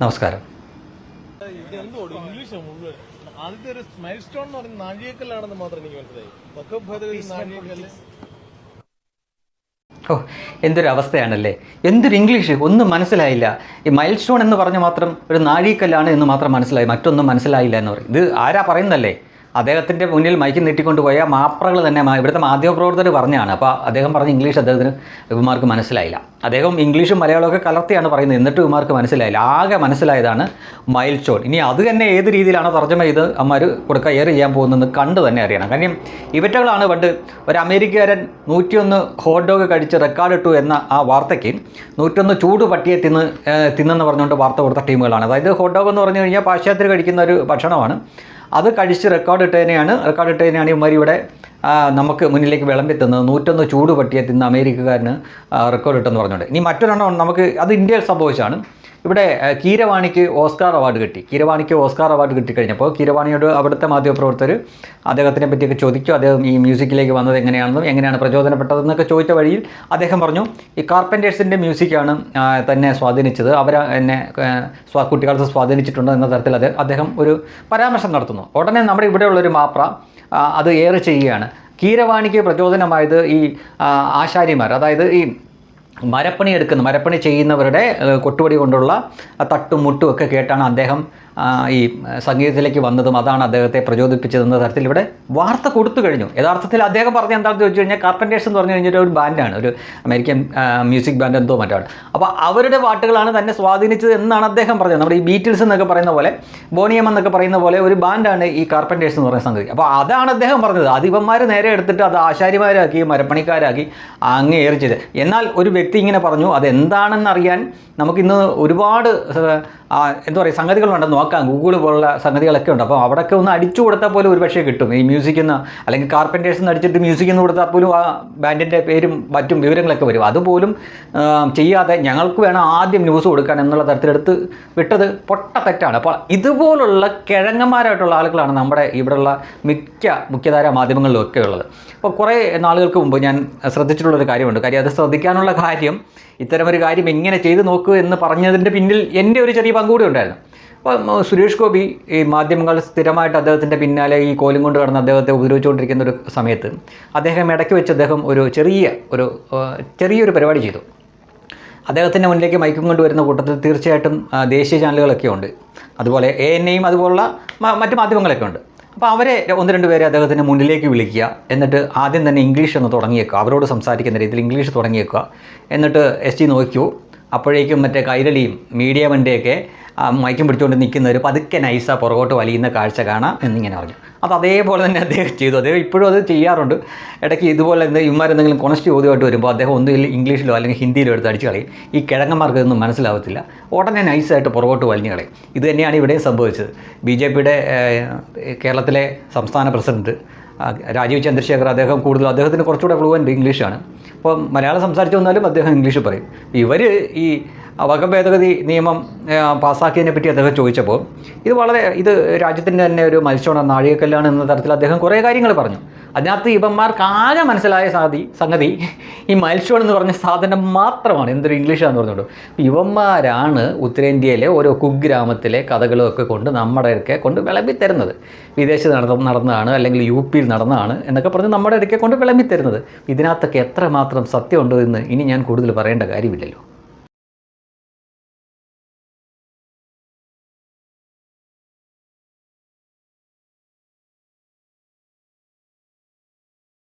നമസ്കാരം. ആദ്യത്തെ ഒരു മൈൽ സ്റ്റോൺ എന്ന് പറയുന്നത് നാഴികക്കല്ലാണെന്ന് മാത്രം എനിക്ക് മനസ്സിലായി. വക്കഫ് ഭേദഗതി നാഴികക്കല്ല്. ഓ എന്തൊരു അവസ്ഥയാണല്ലേ? എന്തൊരു ഇംഗ്ലീഷ്? ഒന്നും മനസ്സിലായില്ല. ഈ മൈൽ സ്റ്റോൺ എന്ന് പറഞ്ഞ മാത്രം ഒരു നാഴികക്കല്ലാണ് എന്ന് മാത്രം മനസ്സിലായി. മറ്റൊന്നും മനസ്സിലായില്ല എന്ന് പറയും. ഇത് ആരാ പറയുന്നല്ലേ അദ്ദേഹത്തിന്റെ മുന്നിൽ മൈക്ക് നീട്ടിക്കൊണ്ട് പോയ മാപ്രകൾ തന്നെ ഇവിടുത്തെ മാധ്യമപ്രവർത്തകർ പറഞ്ഞാണ്. അപ്പോൾ അദ്ദേഹം പറഞ്ഞ ഇംഗ്ലീഷ് അദ്ദേഹത്തിന് ഇവമാർക്ക് മനസ്സിലായില്ല. അദ്ദേഹം ഇംഗ്ലീഷും മലയാളമൊക്കെ കലർത്തിയാണ് പറയുന്നത്. എന്നിട്ട് ഇവമാർക്ക് മനസ്സിലായില്ല. ആകെ മനസ്സിലായതാണ് മൈൽ സ്റ്റോൺ ഇനി അത് തന്നെ ഏത് രീതിയിലാണ് തർജമ ചെയ്ത് അമ്മമാർ കൊടുക്കുക എയർ ചെയ്യാൻ പോകുന്നതെന്ന് കണ്ട് തന്നെ അറിയണം. കാര്യം ഇവറ്റകളാണ് പണ്ട് ഒരു അമേരിക്കക്കാരൻ നൂറ്റിയൊന്ന് ഹോട്ട് ഡോഗ് കഴിച്ച് റെക്കോർഡ് ഇട്ടു എന്ന ആ വാർത്തയ്ക്ക് നൂറ്റൊന്ന് ചൂട് പട്ടിയെ തിന്ന് തിന്നെന്ന് പറഞ്ഞുകൊണ്ട് വാർത്ത കൊടുത്ത ടീമുകളാണ്. അതായത് ഹോട്ട് ഡോഗ് എന്ന് പറഞ്ഞു കഴിഞ്ഞാൽ പാശ്ചാത്യർ കഴിക്കുന്ന ഒരു ഭക്ഷണമാണ്. അത് കഴിച്ച് റെക്കോർഡ് ഇട്ടതിനെയാണ് റെക്കോർഡ് ഇട്ടതിനെയാണ് ഇവന്മാർ ഇവിടെ നമുക്ക് മുന്നിലേക്ക് വിളമ്പി തന്നത് നൂറ്റൊന്ന് ചൂട് പട്ടിയെ തിന്ന് അമേരിക്കക്കാരന് റെക്കോർഡ് ഇട്ടെന്ന് പറഞ്ഞുകൊണ്ട് ഇനി മറ്റൊരെണ്ണം നമുക്ക് അത് ഇന്ത്യയിൽ സംഭവിച്ചാണ് ഇവിടെ കീരവാണിക്ക് ഓസ്കാർ അവാർഡ് കിട്ടി. കീരവാണിക്ക് ഓസ്കാർ അവാർഡ് കിട്ടിക്കഴിഞ്ഞപ്പോൾ കീരവാണിയോട് അവിടുത്തെ മാധ്യമപ്രവർത്തകർ അദ്ദേഹത്തിനെ പറ്റിയൊക്കെ ചോദിച്ചു അദ്ദേഹം ഈ മ്യൂസിക്കിലേക്ക് വന്നത് എങ്ങനെയാണെന്നും എങ്ങനെയാണ് പ്രചോദനപ്പെട്ടതെന്നൊക്കെ ചോദിച്ച വഴിയിൽ അദ്ദേഹം പറഞ്ഞു ഈ കാർപ്പന്റേഴ്സിന്റെ മ്യൂസിക്കാണ് തന്നെ സ്വാധീനിച്ചത്. അവർ എന്നെ സ്വാ കുട്ടിക്കാലത്ത് സ്വാധീനിച്ചിട്ടുണ്ട് എന്ന തരത്തിൽ അത് അദ്ദേഹം ഒരു പരാമർശം നടത്തുന്നു. ഉടനെ നമ്മുടെ ഇവിടെയുള്ളൊരു മാപ്ര അത് ഏറെ ചെയ്യുകയാണ്. കീരവാണിക്ക് പ്രചോദനമായത് ഈ ആശാരിമാർ അതായത് ഈ മരപ്പണി എടുക്കുന്ന മരപ്പണി ചെയ്യുന്നവരുടെ കൊട്ടുപടി കൊണ്ടുള്ള തട്ടും മുട്ടും ഒക്കെ കേട്ടാണ് അദ്ദേഹം ഈ സംഗീതത്തിലേക്ക് വന്നതും അതാണ് അദ്ദേഹത്തെ പ്രചോദിപ്പിച്ചതെന്ന തരത്തിൽ ഇവിടെ വാർത്ത കൊടുത്തു കഴിഞ്ഞു. യഥാർത്ഥത്തിൽ അദ്ദേഹം പറഞ്ഞ എന്താണെന്ന് ചോദിച്ചു കഴിഞ്ഞാൽ കാർപ്പന്റേഴ്സ് എന്ന് പറഞ്ഞു കഴിഞ്ഞാൽ ഒരു ബാൻഡാണ് ഒരു അമേരിക്കൻ മ്യൂസിക് ബാൻഡ് എന്തോ മറ്റാണ് അപ്പോൾ അവരുടെ പാട്ടുകളാണ് തന്നെ സ്വാധീനിച്ചത് എന്നാണ് അദ്ദേഹം പറഞ്ഞത്. നമ്മുടെ ഈ ബീറ്റിൽസ് എന്നൊക്കെ പറയുന്ന പോലെ ബോണിയം എന്നൊക്കെ പറയുന്ന പോലെ ഒരു ബാൻഡാണ് ഈ കാർപ്പന്റേഴ്സ് എന്ന് പറയുന്ന സംഗതി. അപ്പോൾ അതാണ് അദ്ദേഹം പറഞ്ഞത്. അത് നേരെ എടുത്തിട്ട് അത് ആശാരിമാരാക്കി മരപ്പണിക്കാരാക്കി അങ്ങ് ഏറി ചെയ്ത് എന്നാൽ ഒരു വ്യക്തി ഇങ്ങനെ പറഞ്ഞു അതെന്താണെന്നറിയാൻ നമുക്കിന്ന് ഒരുപാട് എന്താ പറയുക സംഗതികളുണ്ട് നോക്കാം. ഗൂഗിൾ പോലുള്ള സംഗതികളൊക്കെ ഉണ്ട്. അപ്പോൾ അവിടെയൊക്കെ ഒന്ന് അടിച്ചു കൊടുത്താൽ പോലും ഒരു പക്ഷേ കിട്ടും. ഈ മ്യൂസിക് എന്ന് അല്ലെങ്കിൽ കാർപ്പന്റേഴ്സ് എന്ന് അടിച്ചിട്ട് മ്യൂസിക് എന്ന് കൊടുത്താൽ പോലും ആ ബാൻഡിന്റെ പേരും മറ്റും വിവരങ്ങളൊക്കെ വരും. അതുപോലും ചെയ്യാതെ ഞങ്ങൾക്ക് വേണം ആദ്യം ന്യൂസ് കൊടുക്കാൻ എന്നുള്ള തരത്തിലെടുത്ത് വിട്ടത് പൊട്ട തെറ്റാണ്. അപ്പോൾ ഇതുപോലുള്ള കിഴങ്ങന്മാരായിട്ടുള്ള ആളുകളാണ് നമ്മുടെ ഇവിടെയുള്ള മിക്ക മുഖ്യധാര മാധ്യമങ്ങളിലും ഒക്കെ ഉള്ളത്. അപ്പോൾ കുറേ നാളുകൾക്ക് മുമ്പ് ഞാൻ ശ്രദ്ധിച്ചിട്ടുള്ളൊരു കാര്യമുണ്ട്. കാര്യം അത് ശ്രദ്ധിക്കാനുള്ള കാര്യം ഇത്തരമൊരു കാര്യം എങ്ങനെ ചെയ്തു നോക്കൂ എന്ന് പറഞ്ഞതിന്റെ പിന്നിൽ എന്റെ ഒരു ചെറിയ പങ്കുകൂടി ഉണ്ടായിരുന്നു. സുരേഷ് ഗോപി ഈ മാധ്യമങ്ങൾ സ്ഥിരമായിട്ട് അദ്ദേഹത്തിന്റെ പിന്നാലെ ഈ കോലും കൊണ്ട് കടന്ന് അദ്ദേഹത്തെ ഉപദ്രവിച്ചുകൊണ്ടിരിക്കുന്ന ഒരു സമയത്ത് അദ്ദേഹം ഇടയ്ക്ക് വെച്ച് അദ്ദേഹം ഒരു ചെറിയ ഒരു ചെറിയൊരു പരിപാടി ചെയ്തു. അദ്ദേഹത്തിന്റെ മുന്നിലേക്ക് മൈക്കും കൊണ്ടുവരുന്ന കൂട്ടത്തിൽ തീർച്ചയായിട്ടും ദേശീയ ചാനലുകളൊക്കെ ഉണ്ട്. അതുപോലെ എ എൻ എയും അതുപോലുള്ള മറ്റ് മാധ്യമങ്ങളൊക്കെ ഉണ്ട്. അപ്പോൾ അവരെ ഒന്ന് രണ്ട് പേരെ അദ്ദേഹത്തിന്റെ മുന്നിലേക്ക് വിളിക്കുക എന്നിട്ട് ആദ്യം തന്നെ ഇംഗ്ലീഷ് ഒന്ന് തുടങ്ങിയേക്കുക അവരോട് സംസാരിക്കുന്ന രീതിയിൽ ഇംഗ്ലീഷ് തുടങ്ങിയേക്കുക എന്നിട്ട് എസ് ടി നോക്കൂ അപ്പോഴേക്കും മറ്റേ കൈരളിയും മീഡിയ വണ്ടിയൊക്കെ മയക്കം പിടിച്ചുകൊണ്ട് നിൽക്കുന്നവർ പതുക്കെ നൈസ പുറകോട്ട് വലിയുന്ന കാഴ്ച കാണാം എന്നിങ്ങനെ പറഞ്ഞു അപ്പോൾ അതേപോലെ തന്നെ അദ്ദേഹം ചെയ്തു. അദ്ദേഹം ഇപ്പോഴും അത് ചെയ്യാറുണ്ട്. ഇടയ്ക്ക് ഇതുപോലെ എന്താ ഇമാരെന്തെങ്കിലും കൊണസ്റ്റ് ചോദ്യമായിട്ട് വരുമ്പോൾ അദ്ദേഹം ഒന്നുകിൽ ഇംഗ്ലീഷിലോ അല്ലെങ്കിൽ ഹിന്ദിയിലോ എടുത്ത് അടിച്ച് കളയും. ഈ കിഴങ്ങന്മാർക്ക് ഇതൊന്നും മനസ്സിലാവത്തില്ല. ഉടനെ നൈസായിട്ട് പുറകോട്ട് വലിഞ്ഞു കളയും. ഇത് തന്നെയാണ് ഇവിടെയും സംഭവിച്ചത്. ബി ജെ പിയുടെ കേരളത്തിലെ സംസ്ഥാന പ്രസിഡന്റ് രാജീവ് ചന്ദ്രശേഖർ അദ്ദേഹം കൂടുതൽ അദ്ദേഹത്തിന് കുറച്ചുകൂടെ ഫ്ലുവന്റ് ഇംഗ്ലീഷാണ് അപ്പോൾ മലയാളം സംസാരിച്ചു വന്നാലും അദ്ദേഹം ഇംഗ്ലീഷ് പറയും. ഇവർ ഈ വകഭേദഗതി നിയമം ആ, പാസ്സാക്കിയതിനെ പറ്റി അദ്ദേഹം ചോദിച്ചപ്പോൾ ഇത് വളരെ ഇത് രാജ്യത്തിന്റെ തന്നെ ഒരു മത്സ്യമാണ് നാഴികക്കല്ലാണ് എന്ന തരത്തിൽ അദ്ദേഹം കുറേ കാര്യങ്ങൾ പറഞ്ഞു. അതിനകത്ത് ഇവന്മാർക്ക് ആകെ മനസ്സിലായ സാധി സംഗതി ഈ മത്സ്യം എന്ന് പറഞ്ഞ സാധനം മാത്രമാണ്. എന്തൊരു ഇംഗ്ലീഷാന്ന് പറഞ്ഞോളൂ. ഇവന്മാരാണ് ഉത്തരേന്ത്യയിലെ ഓരോ കുഗ്രാമത്തിലെ കഥകളൊക്കെ കൊണ്ട് നമ്മുടെ ഇടയ്ക്ക് കൊണ്ട് വിളമ്പി തരുന്നത് വിദേശത്ത് നടന്ന നടന്നതാണ് അല്ലെങ്കിൽ യു പിയിൽ നടന്നതാണ് എന്നൊക്കെ പറഞ്ഞ് നമ്മുടെ ഇടയ്ക്ക് കൊണ്ട് വിളമ്പി തരുന്നത് ഇതിനകത്തൊക്കെ എത്രമാത്രം സത്യമുണ്ടോ എന്ന് ഇനി ഞാൻ കൂടുതൽ പറയേണ്ട കാര്യമില്ലല്ലോ.